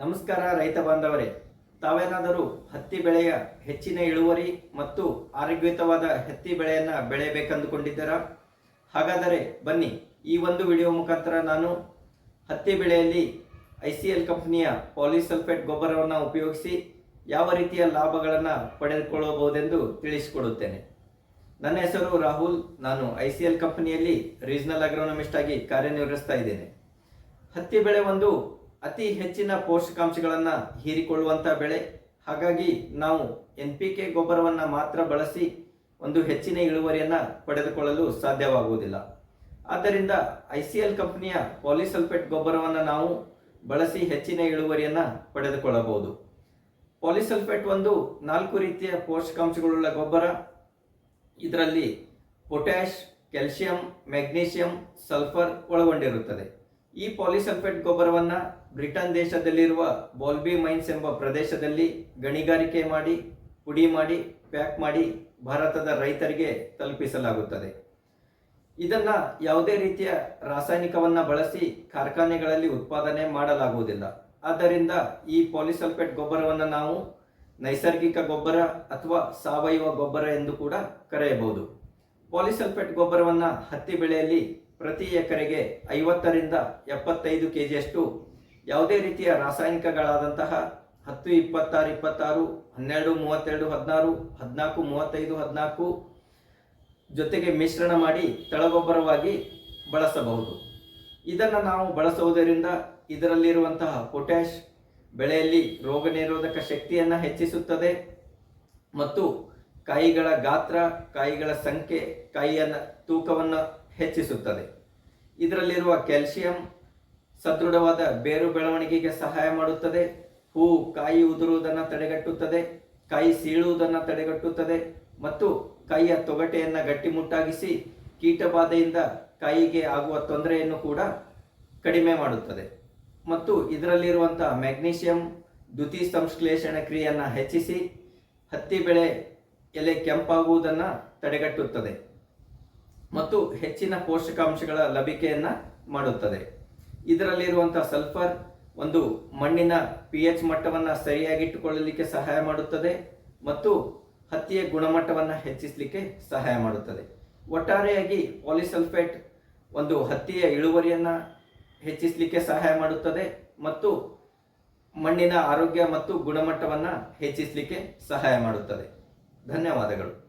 ನಮಸ್ಕಾರ ರೈತ ಬಾಂಧವರೇ. ತಾವೇನಾದರೂ ಹತ್ತಿ ಬೆಳೆಯ ಹೆಚ್ಚಿನ ಇಳುವರಿ ಮತ್ತು ಆರೋಗ್ಯಯುತವಾದ ಹತ್ತಿ ಬೆಳೆಯನ್ನು ಬೆಳೆಯಬೇಕೆಂದುಕೊಂಡಿದ್ದೀರಾ? ಹಾಗಾದರೆ ಬನ್ನಿ ಈ ಒಂದು ವಿಡಿಯೋ ಮುಖಾಂತರ ನಾನು ಹತ್ತಿ ಬೆಳೆಯಲ್ಲಿ ಐ ಸಿ ಎಲ್ ಕಂಪ್ನಿಯ ಪಾಲಿಸಲ್ಫೇಟ್ ಗೊಬ್ಬರವನ್ನು ಉಪಯೋಗಿಸಿ ಯಾವ ರೀತಿಯ ಲಾಭಗಳನ್ನು ಪಡೆದುಕೊಳ್ಳಬಹುದೆಂದು ತಿಳಿಸಿಕೊಡುತ್ತೇನೆ. ನನ್ನ ಹೆಸರು ರಾಹುಲ್, ನಾನು ಐ ಸಿ ಎಲ್ ಕಂಪನಿಯಲ್ಲಿ ರೀಜನಲ್ ಅಗ್ರೋನಮಿಸ್ಟ್ ಆಗಿ ಕಾರ್ಯನಿರ್ವಹಿಸ್ತಾ ಇದ್ದೇನೆ. ಹತ್ತಿ ಬೆಳೆ ಒಂದು ಅತಿ ಹೆಚ್ಚಿನ ಪೋಷಕಾಂಶಗಳನ್ನು ಹೀರಿಕೊಳ್ಳುವಂಥ ಬೆಳೆ. ಹಾಗಾಗಿ ನಾವು ಎನ್ ಪಿ ಕೆ ಗೊಬ್ಬರವನ್ನು ಮಾತ್ರ ಬಳಸಿ ಒಂದು ಹೆಚ್ಚಿನ ಇಳುವರಿಯನ್ನು ಪಡೆದುಕೊಳ್ಳಲು ಸಾಧ್ಯವಾಗುವುದಿಲ್ಲ. ಆದ್ದರಿಂದ ಐ ಸಿ ಎಲ್ ಕಂಪನಿಯ ಪಾಲಿಸಲ್ಫೇಟ್ ಗೊಬ್ಬರವನ್ನು ನಾವು ಬಳಸಿ ಹೆಚ್ಚಿನ ಇಳುವರಿಯನ್ನು ಪಡೆದುಕೊಳ್ಳಬಹುದು. ಪಾಲಿಸಲ್ಫೇಟ್ ಒಂದು ನಾಲ್ಕು ರೀತಿಯ ಪೋಷಕಾಂಶಗಳುಳ್ಳ ಗೊಬ್ಬರ. ಇದರಲ್ಲಿ ಪೊಟ್ಯಾಷ್, ಕ್ಯಾಲ್ಸಿಯಂ ಮೆಗ್ನೀಷಿಯಂ ಸಲ್ಫರ್ ಒಳಗೊಂಡಿರುತ್ತದೆ. ಈ ಪಾಲಿಸಲ್ಫೇಟ್ ಗೊಬ್ಬರವನ್ನು ಬ್ರಿಟನ್ ದೇಶದಲ್ಲಿರುವ ಬಾಲ್ಬಿ ಮೈನ್ಸ್ ಎಂಬ ಪ್ರದೇಶದಲ್ಲಿ ಗಣಿಗಾರಿಕೆ ಮಾಡಿ, ಪುಡಿ ಮಾಡಿ, ಪ್ಯಾಕ್ ಮಾಡಿ ಭಾರತದ ರೈತರಿಗೆ ತಲುಪಿಸಲಾಗುತ್ತದೆ. ಇದನ್ನ ಯಾವುದೇ ರೀತಿಯ ರಾಸಾಯನಿಕವನ್ನ ಬಳಸಿ ಕಾರ್ಖಾನೆಗಳಲ್ಲಿ ಉತ್ಪಾದನೆ ಮಾಡಲಾಗುವುದಿಲ್ಲ. ಆದ್ದರಿಂದ ಈ ಪಾಲಿಸಲ್ಫೇಟ್ ಗೊಬ್ಬರವನ್ನು ನಾವು ನೈಸರ್ಗಿಕ ಗೊಬ್ಬರ ಅಥವಾ ಸಾವಯವ ಗೊಬ್ಬರ ಎಂದು ಕೂಡ ಕರೆಯಬಹುದು. ಪಾಲಿಸಲ್ಫೇಟ್ ಗೊಬ್ಬರವನ್ನು ಹತ್ತಿ ಬೆಳೆಯಲ್ಲಿ ಪ್ರತಿ ಎಕರೆಗೆ ಐವತ್ತರಿಂದ ಎಪ್ಪತ್ತೈದು ಕೆ ಜಿಯಷ್ಟು ಯಾವುದೇ ರೀತಿಯ ರಾಸಾಯನಿಕಗಳಾದಂತಹ ಹತ್ತು, ಇಪ್ಪತ್ತಾರು ಇಪ್ಪತ್ತಾರು, ಹನ್ನೆರಡು, ಮೂವತ್ತೆರಡು, ಹದಿನಾರು, ಹದಿನಾಲ್ಕು, ಮೂವತ್ತೈದು, ಹದಿನಾಲ್ಕು ಜೊತೆಗೆ ಮಿಶ್ರಣ ಮಾಡಿ ತಳಗೊಬ್ಬರವಾಗಿ ಬಳಸಬಹುದು. ಇದನ್ನು ನಾವು ಬಳಸುವುದರಿಂದ ಇದರಲ್ಲಿರುವಂತಹ ಪೊಟ್ಯಾಷ್ ಬೆಳೆಯಲ್ಲಿ ರೋಗ ನಿರೋಧಕ ಶಕ್ತಿಯನ್ನು ಹೆಚ್ಚಿಸುತ್ತದೆ ಮತ್ತು ಕಾಯಿಗಳ ಗಾತ್ರ, ಕಾಯಿಗಳ ಸಂಖ್ಯೆ ಕಾಯಿಯನ್ನು ತೂಕವನ್ನು ಹೆಚ್ಚಿಸುತ್ತದೆ. ಇದರಲ್ಲಿರುವ ಕ್ಯಾಲ್ಸಿಯಂ ಸದೃಢವಾದ ಬೇರು ಬೆಳವಣಿಗೆಗೆ ಸಹಾಯ ಮಾಡುತ್ತದೆ. ಹೂ ಕಾಯಿ ಉದುರುವುದನ್ನು ತಡೆಗಟ್ಟುತ್ತದೆ. ಕಾಯಿ ಸೀಳುವುದನ್ನು ತಡೆಗಟ್ಟುತ್ತದೆ. ಮತ್ತು ಕಾಯಿಯ ತೊಗಟೆಯನ್ನು ಗಟ್ಟಿಮುಟ್ಟಾಗಿಸಿ ಕೀಟಬಾಧೆಯಿಂದ ಕಾಯಿಗೆ ಆಗುವ ತೊಂದರೆಯನ್ನು ಕೂಡ ಕಡಿಮೆ ಮಾಡುತ್ತದೆ. ಮತ್ತು ಇದರಲ್ಲಿರುವಂತಹ ಮ್ಯಾಗ್ನೀಷಿಯಂ ದ್ಯುತಿ ಸಂಶ್ಲೇಷಣ ಕ್ರಿಯೆಯನ್ನು ಹೆಚ್ಚಿಸಿ ಹತ್ತಿ ಬೆಳೆ ಎಲೆ ಕೆಂಪಾಗುವುದನ್ನು ತಡೆಗಟ್ಟುತ್ತದೆ. ಮತ್ತು ಹೆಚ್ಚಿನ ಪೋಷಕಾಂಶಗಳ ಲಭಿಕೆಯನ್ನು ಮಾಡುತ್ತದೆ. ಇದರಲ್ಲಿರುವಂತಹ ಸಲ್ಫರ್ ಒಂದು ಮಣ್ಣಿನ ಪಿ ಎಚ್ ಮಟ್ಟವನ್ನು ಸರಿಯಾಗಿಟ್ಟುಕೊಳ್ಳಲಿಕ್ಕೆ ಸಹಾಯ ಮಾಡುತ್ತದೆ ಮತ್ತು ಹತ್ತಿಯ ಗುಣಮಟ್ಟವನ್ನು ಹೆಚ್ಚಿಸಲಿಕ್ಕೆ ಸಹಾಯ ಮಾಡುತ್ತದೆ. ಒಟ್ಟಾರೆಯಾಗಿ ಪಾಲಿಸಲ್ಫೇಟ್ ಒಂದು ಹತ್ತಿಯ ಇಳುವರಿಯನ್ನು ಹೆಚ್ಚಿಸಲಿಕ್ಕೆ ಸಹಾಯ ಮಾಡುತ್ತದೆ ಮತ್ತು ಮಣ್ಣಿನ ಆರೋಗ್ಯ ಮತ್ತು ಗುಣಮಟ್ಟವನ್ನು ಹೆಚ್ಚಿಸಲಿಕ್ಕೆ ಸಹಾಯ ಮಾಡುತ್ತದೆ. ಧನ್ಯವಾದಗಳು.